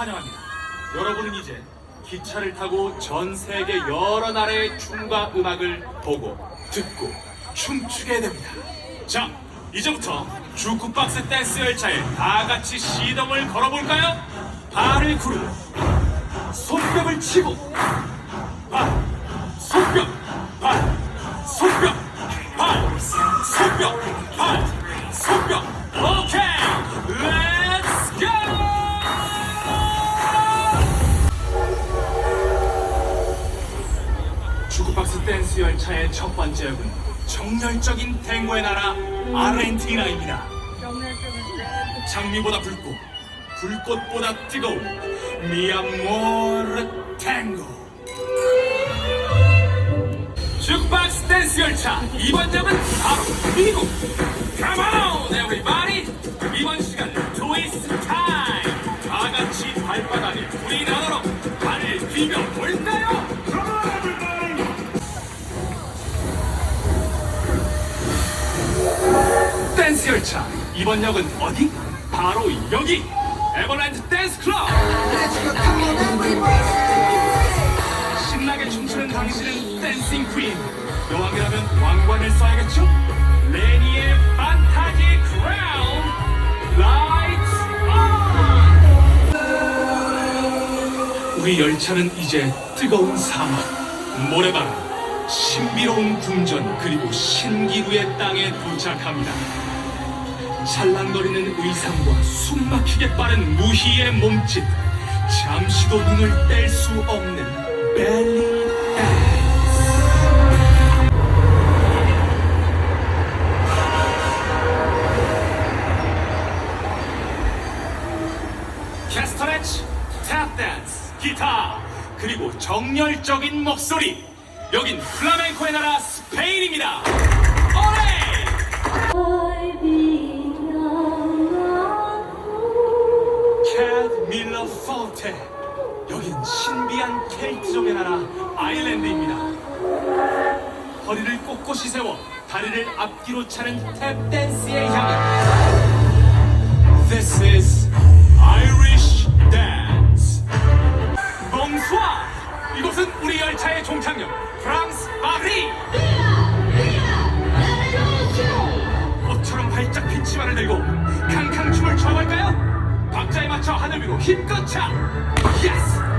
환영합니다. 여러분은 이제 기차를 타고 전 세계 여러 나라의 춤과 음악을 보고 듣고 춤추게 됩니다. 자, 이제부터 주크박스 댄스 열차에 다 같이 시동을 걸어볼까요? 발을 구르고 손뼉을 치고 발, 손뼉, 발, 손뼉, 댄스 열차의 첫 번째 역은 정열적인 탱고의 나라 아르헨티나입니다. 장미보다 붉고 불꽃보다 뜨거운 미아모르 탱고. 주크박스 댄스 열차 이번 점은 바로 미국. Come on everybody. 이번 시간은 트위스트 타임. 다 같이 발바닥에 나도록 발을 디뎌볼 열차. 이번 역은 어디? 바로 여기. 에버랜드 댄스 클럽. 신나게 춤추는 당신은 댄싱 퀸. 여왕이라면 왕관을 써야겠죠? 레니의 판타지 크라운. 라이트 온! 우리 열차는 이제 뜨거운 사막 모래바람 신비로운 궁전 그리고 신기루의 땅에 도착합니다 찰랑거리는 의상과 숨막히게 빠른 무희의 몸짓. 잠시도 눈을 뗄 수 없는 벨리 댄스. 캐스터네치, 탭 댄스, 기타 그리고 정열적인 목소리. 여긴 플라멩코의 나라 스페인입니다 캣 밀러 포테 여긴 신비한 켈트족의 나라 아일랜드입니다. 허리를 꼿꼿이 세워 다리를 앞뒤로 차는 탭 댄스의 향연. This is Irish dance. 봉수아! 이곳은 우리 열차의 종착역. 프랑스 파리! 꽃처럼 활짝 핀 치마를 들고 캉캉 춤을 춰볼까요? 박자에 맞춰 하늘 위로 힘껏 차! 예스!